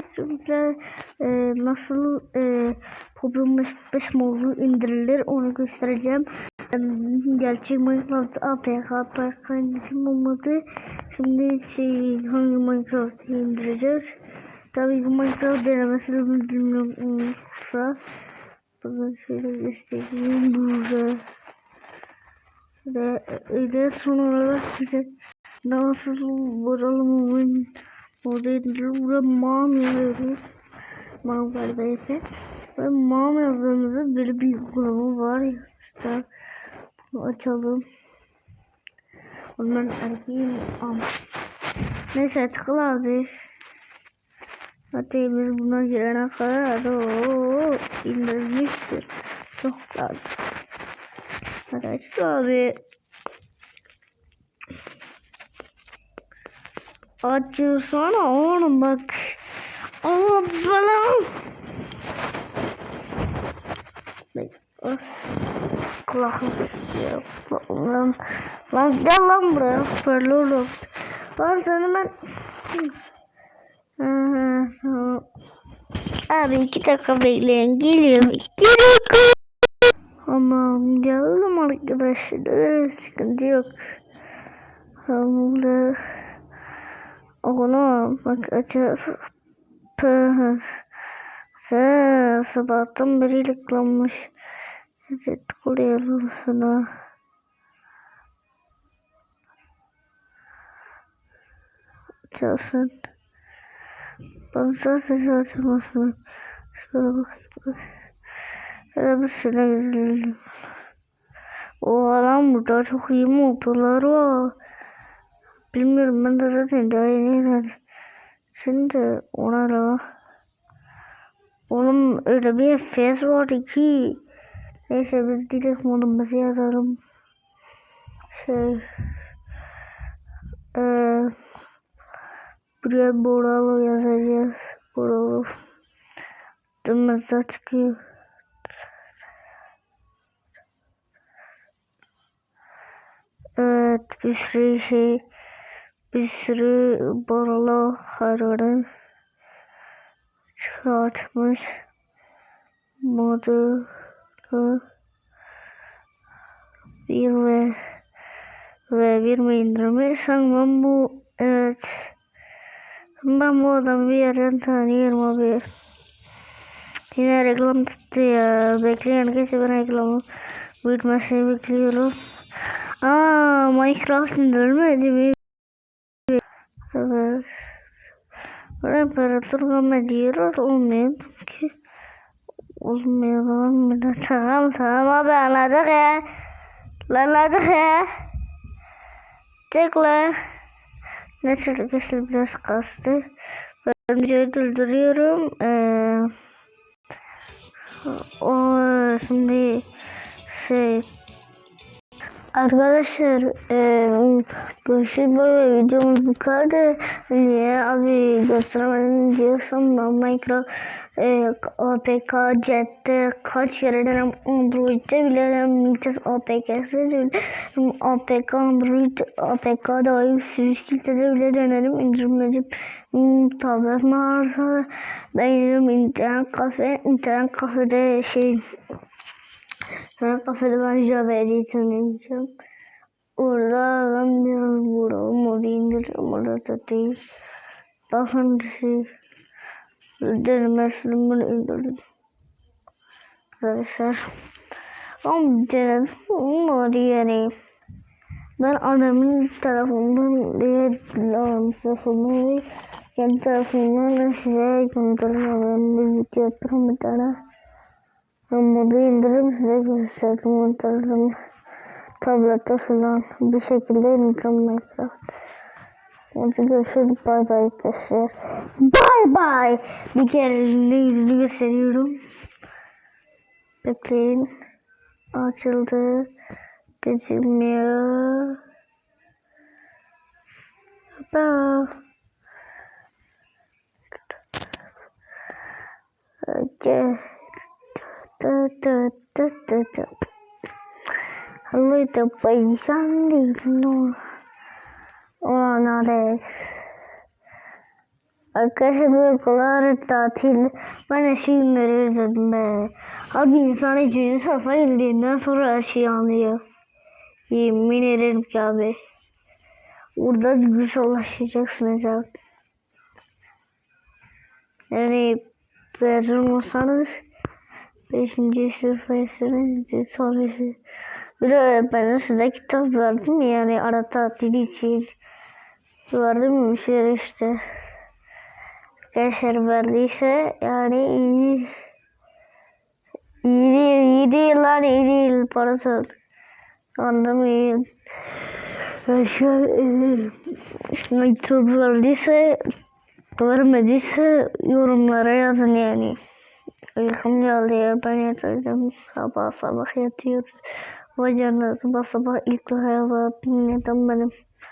Sizler e, nasıl e, Problem 5 modu indirilir onu göstereceğim. E, gerçek Minecraft APK APK indirim olmadı. Şimdi şey hangi Minecraft'ı indireceğiz. Tabii bu Minecraft denemesini bilmiyorsa Buradan şöyle göstereyim burada. Ve, ve son olarak size nasıl vuralım modelleri buraya mam yazıyoruz. Mam var BF. Ve mam yazdığımızda böyle bir uygulama var. İşte bunu açalım. Ondan erkeğim am. Neyse tıkla abi. Hatta biz buna girene kadar o indirmiştir. Çok güzel. Hadi aç abi. Açıyorsana oğlum bak. Allah. Bak. Kulağım. Lan, lan gel lan buraya. Fırlı oğlum. Lan seni ben... Abi iki dakika bekleyin. Geliyorum. İki dakika. Aman geldim arkadaşlar. Sıkıntı yok. Hamurda. Oğlum bak açar. Sen sabahtan beri tıklamış. Hadi tıklayalım sana. Açarsın. Bana sadece açılmasın. Şöyle bakayım. Şöyle bir süre izleyelim. Oha lan burada çok iyi motorlar var. Bilmiyorum ben de zaten daha yeni öğrendim. Şimdi ona da Oğlum öyle bir FPS vardı ki. Neyse biz direkt modumuzu yazalım. Şey. Eee. Buraya Boralo yazacağız. Boralo. Dümdüzde çıkıyor. Evet bir sürü şey bir sürü Boralo hararı çıkartmış modu bir ve ve bir mi indirmiş? Ben bu evet. Ben bu adamı bir yerden tanıyorum abi. Yine reklam tuttu ya. Bekleyen kişi ben reklamı büyütmesini bekliyorum. Aa Minecraft indirmedi mi evet. Temperatur diyoruz olmuyor ki. Olmuyor olmuyor tamam tamam abi anladık ya. Anladık ya. Çek la neyse arkadaşlar biraz kastı. Ben videoyu durduruyorum. Ee, o şimdi şey Arkadaşlar e, görüşürüz böyle videomuz bu kadar. Niye abi gösteremedim diyorsam ben Minecraft e, APK Jet'te kaç kere denem Android'de bile denemeyeceğiz APK'si APK Android APK dahi sürüşkilde bile denerim indirimledim hmm, tablet mağaza benim internet kafe internet kafede şey Sonra kafede ben Java Edit'i oynayacağım. Orada ben biraz burada modu indiririm. Orada zaten bakın şey denemesini bunu indirdim. Arkadaşlar. Ama denedim. Olmadı yani. Ben adamın tarafından değil, tarafından kendi tarafından size göndermem. Ben bir video yaparım bir tane. Modu indirip size gösterdim montajını. Tablette falan bir şekilde indireceğim Minecraft. Hadi görüşürüz. Bay bay arkadaşlar. Bay bay. Bir kere yüzünü gösteriyorum. Bekleyin. Açıldı. Gözükmüyor. Bye. Okay. Da, da, da, da, da. Hello, the baby, no. Oh, not X. Arkadaşlar bu okullar tatil. Ben eski günleri özledim be. Abi insan üçüncü sınıfa indiğinden sonra her şeyi anlıyor. Yemin ederim ki abi. Burada duygusallaşacaksınız abi. Yani mezun olsanız 5. sınıfa etseniz sonra bir de öğretmenim size kitap verdim yani ara tatil için verdim bir işte. Arkadaşlar verdiyse yani iyi. İyi değil, iyi değil lan iyi değil parası. Anlamayın. Arkadaşlar e, kitap verdiyse vermediyse yorumlara yazın yani. Uykum geldi ya ben yatacağım sabah sabah yatıyorum. Vay canına sabah ilk defa neden benim.